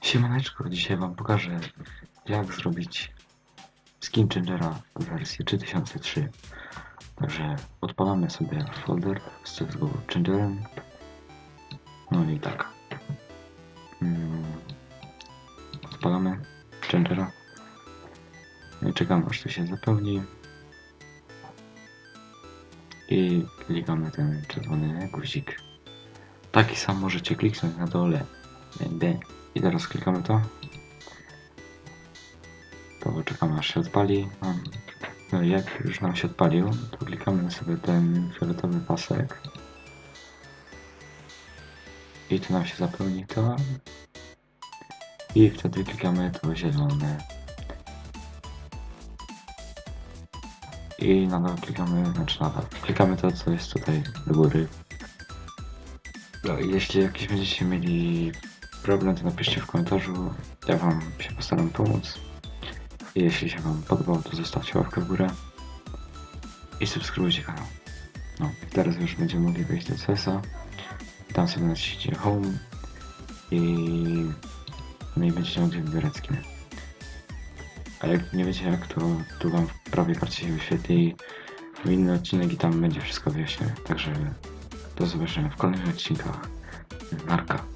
Siemaneczko, dzisiaj wam pokażę jak zrobić skin changera w wersji 3003 Także odpalamy sobie folder z CSGO changerem. No i tak. Mm, Odpalamy changera. No i czekamy aż to się zapełni. I klikamy ten czerwony guzik. Taki sam możecie kliknąć na dole B. I teraz klikamy to. To czekamy aż się odpali. No, i jak już nam się odpalił, to klikamy sobie ten fioletowy pasek. I to nam się zapełni to. I wtedy klikamy to zielone. I nadal klikamy, znaczy nadal, klikamy to co jest tutaj do góry. No i jeśli jakieś będziecie mieli problem, to napiszcie w komentarzu. Ja wam się postaram pomóc. I jeśli się wam podobało, to zostawcie łapkę w górę. I subskrybujcie kanał. No, teraz już będziemy mogli wejść do CS-a. Tam sobie naciśnijcie home. I... No i będziecie mogli wybierać skiny. A jak nie wiecie jak, to tu wam w prawej karcie się wyświetli inny odcinek i tam będzie wszystko wyjaśnione. Także do zobaczenia w kolejnych odcinkach. Marka.